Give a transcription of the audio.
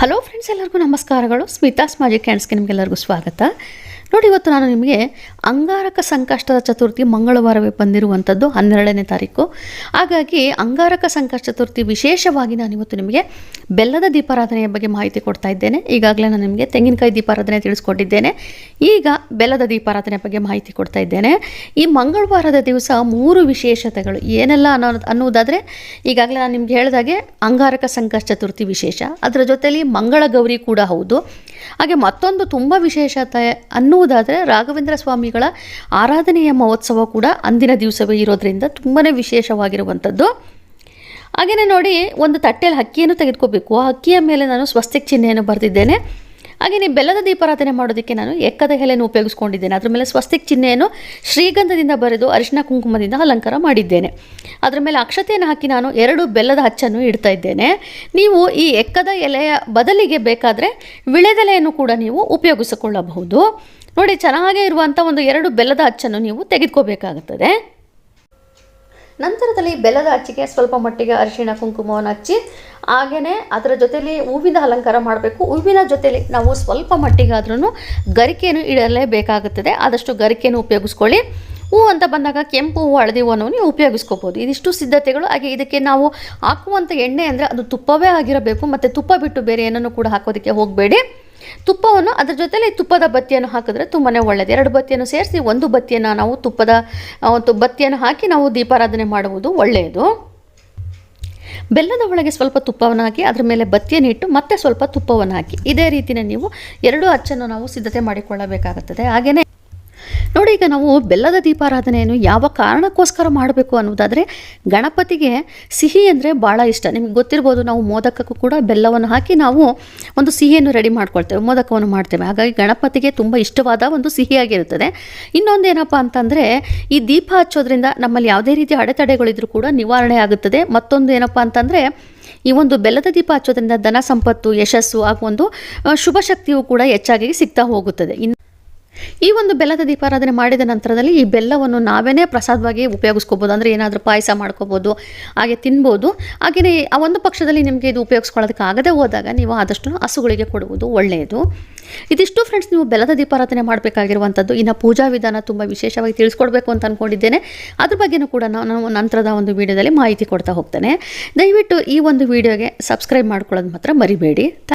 Hello friends ಎಲ್ಲರಿಗೂ ನಮಸ್ಕಾರಗಳು. Smitha's magic ಹ್ಯಾಂಡ್ಸ್ಗೆ ನಿಮಗೆಲ್ಲರಿಗೂ ಸ್ವಾಗತ. ನೋಡಿ, ಇವತ್ತು ನಾನು ನಿಮಗೆ ಅಂಗಾರಕ ಸಂಕಷ್ಟದ ಚತುರ್ಥಿ ಮಂಗಳವಾರವೇ ಬಂದಿರುವಂಥದ್ದು, ಹನ್ನೆರಡನೇ ತಾರೀಕು. ಹಾಗಾಗಿ ಅಂಗಾರಕ ಸಂಕಷ್ಟ ಚತುರ್ಥಿ ವಿಶೇಷವಾಗಿ ನಾನು ಇವತ್ತು ನಿಮಗೆ ಬೆಲ್ಲದ ದೀಪಾರಾಧನೆಯ ಬಗ್ಗೆ ಮಾಹಿತಿ ಕೊಡ್ತಾ ಇದ್ದೇನೆ. ಈಗಾಗಲೇ ನಾನು ನಿಮಗೆ ತೆಂಗಿನಕಾಯಿ ದೀಪಾರಾಧನೆ ತಿಳಿಸ್ಕೊಟ್ಟಿದ್ದೇನೆ. ಈಗ ಬೆಲ್ಲದ ದೀಪಾರಾಧನೆ ಬಗ್ಗೆ ಮಾಹಿತಿ ಕೊಡ್ತಾ ಇದ್ದೇನೆ. ಈ ಮಂಗಳವಾರದ ದಿವಸ ಮೂರು ವಿಶೇಷತೆಗಳು. ಏನೆಲ್ಲ ಅನ್ನೋ ಅನ್ನೋದಾದರೆ ಈಗಾಗಲೇ ನಾನು ನಿಮ್ಗೆ ಹೇಳಿದಾಗೆ ಅಂಗಾರಕ ಸಂಕಷ್ಟ ಚತುರ್ಥಿ ವಿಶೇಷ. ಅದರ ಜೊತೆಯಲ್ಲಿ ಮಂಗಳ ಗೌರಿ ಕೂಡ ಹೌದು. ಹಾಗೆ ಮತ್ತೊಂದು ತುಂಬ ವಿಶೇಷತೆ ಅನ್ನುವುದಾದರೆ ರಾಘವೇಂದ್ರ ಸ್ವಾಮಿಗಳ ಆರಾಧನೆಯ ಮಹೋತ್ಸವ ಕೂಡ ಅಂದಿನ ದಿವಸವೇ ಇರೋದರಿಂದ ತುಂಬಾ ವಿಶೇಷವಾಗಿರುವಂಥದ್ದು. ಹಾಗೆಯೇ ನೋಡಿ ಒಂದು ತಟ್ಟೆಯಲ್ಲಿ ಅಕ್ಕಿಯನ್ನು ತೆಗೆದುಕೋಬೇಕು. ಆ ಅಕ್ಕಿಯ ಮೇಲೆ ನಾನು ಸ್ವಸ್ತಿಕ್ ಚಿಹ್ನೆಯನ್ನು ಬರೆದಿದ್ದೇನೆ. ಹಾಗೆಯೇ ಬೆಲ್ಲದ ದೀಪಾರಾಧನೆ ಮಾಡೋದಕ್ಕೆ ನಾನು ಎಕ್ಕದ ಎಲೆಯನ್ನು ಉಪಯೋಗಿಸ್ಕೊಂಡಿದ್ದೇನೆ. ಅದರ ಮೇಲೆ ಸ್ವಸ್ತಿಕ್ ಚಿಹ್ನೆಯನ್ನು ಶ್ರೀಗಂಧದಿಂದ ಬರೆದು ಅರಿಶಿನ ಕುಂಕುಮದಿಂದ ಅಲಂಕಾರ ಮಾಡಿದ್ದೇನೆ. ಅದರ ಮೇಲೆ ಅಕ್ಷತೆಯನ್ನು ಹಾಕಿ ನಾನು ಎರಡು ಬೆಲ್ಲದ ಹಚ್ಚನ್ನು ಇಡ್ತಾ ಇದ್ದೇನೆ. ನೀವು ಈ ಎಕ್ಕದ ಎಲೆಯ ಬದಲಿಗೆ ಬೇಕಾದರೆ ವಿಳೆದೆಲೆಯನ್ನು ಕೂಡ ನೀವು ಉಪಯೋಗಿಸಿಕೊಳ್ಳಬಹುದು. ನೋಡಿ, ಚೆನ್ನಾಗೇ ಇರುವಂಥ ಒಂದು ಎರಡು ಬೆಲ್ಲದ ಅಚ್ಚನ್ನು ನೀವು ತೆಗೆದುಕೋಬೇಕಾಗುತ್ತದೆ. ನಂತರದಲ್ಲಿ ಬೆಲ್ಲದ ಅಚ್ಚಿಗೆ ಸ್ವಲ್ಪ ಮಟ್ಟಿಗೆ ಅರಿಶಿಣ ಕುಂಕುಮವನ್ನು ಹಚ್ಚಿ ಹಾಗೆಯೇ ಅದರ ಜೊತೆಯಲ್ಲಿ ಹೂವಿನ ಅಲಂಕಾರ ಮಾಡಬೇಕು. ಹೂವಿನ ಜೊತೆಯಲ್ಲಿ ನಾವು ಸ್ವಲ್ಪ ಮಟ್ಟಿಗಾದ್ರೂ ಗರಿಕೆಯನ್ನು ಇಡಲೇಬೇಕಾಗುತ್ತದೆ. ಆದಷ್ಟು ಗರಿಕೆಯನ್ನು ಉಪಯೋಗಿಸ್ಕೊಳ್ಳಿ. ಹೂ ಅಂತ ಬಂದಾಗ ಕೆಂಪು ಹೂವು ಹಳದಿ ಹೂವನ್ನು ನೀವು ಉಪಯೋಗಿಸ್ಕೋಬೋದು. ಇದಿಷ್ಟು ಸಿದ್ಧತೆಗಳು. ಹಾಗೆ ಇದಕ್ಕೆ ನಾವು ಹಾಕುವಂಥ ಎಣ್ಣೆ ಅಂದರೆ ಅದು ತುಪ್ಪವೇ ಆಗಿರಬೇಕು. ಮತ್ತು ತುಪ್ಪ ಬಿಟ್ಟು ಬೇರೆ ಏನನ್ನು ಕೂಡ ಹಾಕೋದಕ್ಕೆ ಹೋಗಬೇಡಿ. ತುಪ್ಪವನ್ನು ಅದರ ಜೊತೆಲಿ ತುಪ್ಪದ ಬತ್ತಿಯನ್ನು ಹಾಕಿದ್ರೆ ತುಂಬಾ ಒಳ್ಳೆಯದು ಎರಡು ಬತ್ತಿಯನ್ನು ಸೇರಿಸಿ ಒಂದು ಬತ್ತಿಯನ್ನು ನಾವು ತುಪ್ಪದ ಒಂದು ಬತ್ತಿಯನ್ನು ಹಾಕಿ ನಾವು ದೀಪಾರಾಧನೆ ಮಾಡುವುದು ಒಳ್ಳೆಯದು. ಬೆಲ್ಲದ ಒಳಗೆ ಸ್ವಲ್ಪ ತುಪ್ಪವನ್ನು ಹಾಕಿ, ಅದರ ಮೇಲೆ ಬತ್ತಿಯನ್ನು ಇಟ್ಟು ಮತ್ತೆ ಸ್ವಲ್ಪ ತುಪ್ಪವನ್ನು ಹಾಕಿ. ಇದೇ ರೀತಿಯೇ ನೀವು ಎರಡು ಅಚ್ಚನ್ನು ನಾವು ಸಿದ್ಧತೆ ಮಾಡಿಕೊಳ್ಳಬೇಕಾಗುತ್ತದೆ. ಹಾಗೆಯೇ ನೋಡಿ, ಈಗ ನಾವು ಬೆಲ್ಲದ ದೀಪಾರಾಧನೆಯನ್ನು ಯಾವ ಕಾರಣಕ್ಕೋಸ್ಕರ ಮಾಡಬೇಕು ಅನ್ನೋದಾದರೆ ಗಣಪತಿಗೆ ಸಿಹಿ ಅಂದರೆ ಭಾಳ ಇಷ್ಟ. ನಿಮಗೆ ಗೊತ್ತಿರ್ಬೋದು, ನಾವು ಮೋದಕಕ್ಕೂ ಕೂಡ ಬೆಲ್ಲವನ್ನು ಹಾಕಿ ನಾವು ಒಂದು ಸಿಹಿಯನ್ನು ರೆಡಿ ಮಾಡ್ಕೊಳ್ತೇವೆ, ಮೋದಕವನ್ನು ಮಾಡ್ತೇವೆ. ಹಾಗಾಗಿ ಗಣಪತಿಗೆ ತುಂಬ ಇಷ್ಟವಾದ ಒಂದು ಸಿಹಿಯಾಗಿರುತ್ತದೆ. ಇನ್ನೊಂದೇನಪ್ಪ ಅಂತಂದರೆ, ಈ ದೀಪ ಹಚ್ಚೋದ್ರಿಂದ ನಮ್ಮಲ್ಲಿ ಯಾವುದೇ ರೀತಿಯ ಅಡೆತಡೆಗಳಿದ್ರೂ ಕೂಡ ನಿವಾರಣೆ ಆಗುತ್ತದೆ. ಮತ್ತೊಂದು ಏನಪ್ಪ ಅಂತಂದರೆ, ಈ ಒಂದು ಬೆಲ್ಲದ ದೀಪ ಹಚ್ಚೋದ್ರಿಂದ ಧನ ಸಂಪತ್ತು, ಯಶಸ್ಸು ಹಾಗೂ ಒಂದು ಶುಭ ಶಕ್ತಿಯು ಕೂಡ ಹೆಚ್ಚಾಗಿ ಸಿಗ್ತಾ ಹೋಗುತ್ತದೆ. ಇನ್ನು ಈ ಒಂದು ಬೆಲ್ಲದ ದೀಪಾರಾಧನೆ ಮಾಡಿದ ನಂತರದಲ್ಲಿ ಈ ಬೆಲ್ಲವನ್ನು ನಾವೇನೇ ಪ್ರಸಾದವಾಗಿ ಉಪಯೋಗಿಸ್ಕೋಬೋದು, ಅಂದರೆ ಏನಾದರೂ ಪಾಯಸ ಮಾಡ್ಕೋಬೋದು, ಹಾಗೆ ತಿನ್ಬೋದು ಹಾಗೆಯೇ ಆ ಒಂದು ಪಕ್ಷದಲ್ಲಿ ನಿಮಗೆ ಇದು ಆಗದೆ ಹೋದಾಗ ನೀವು ಆದಷ್ಟು ಹಸುಗಳಿಗೆ ಕೊಡುವುದು ಒಳ್ಳೆಯದು. ಇದಿಷ್ಟು ಫ್ರೆಂಡ್ಸ್ ನೀವು ಬೆಲ್ಲದ ದೀಪಾರಾಧನೆ ಮಾಡಬೇಕಾಗಿರುವಂಥದ್ದು. ಇನ್ನು ಪೂಜಾ ವಿಧಾನ ತುಂಬ ವಿಶೇಷವಾಗಿ ತಿಳಿಸ್ಕೊಡ್ಬೇಕು ಅಂತ ಅಂದ್ಕೊಂಡಿದ್ದೇನೆ ಅದ್ರ ಬಗ್ಗೆನೂ ಕೂಡ ನಾನು ನಂತರದ ಒಂದು ವಿಡಿಯೋದಲ್ಲಿ ಮಾಹಿತಿ ಕೊಡ್ತಾ ಹೋಗ್ತೇನೆ. ದಯವಿಟ್ಟು ಈ ಒಂದು ವಿಡಿಯೋಗೆ ಸಬ್ಸ್ಕ್ರೈಬ್ ಮಾಡ್ಕೊಳ್ಳೋದು ಮಾತ್ರ ಮರಿಬೇಡಿ.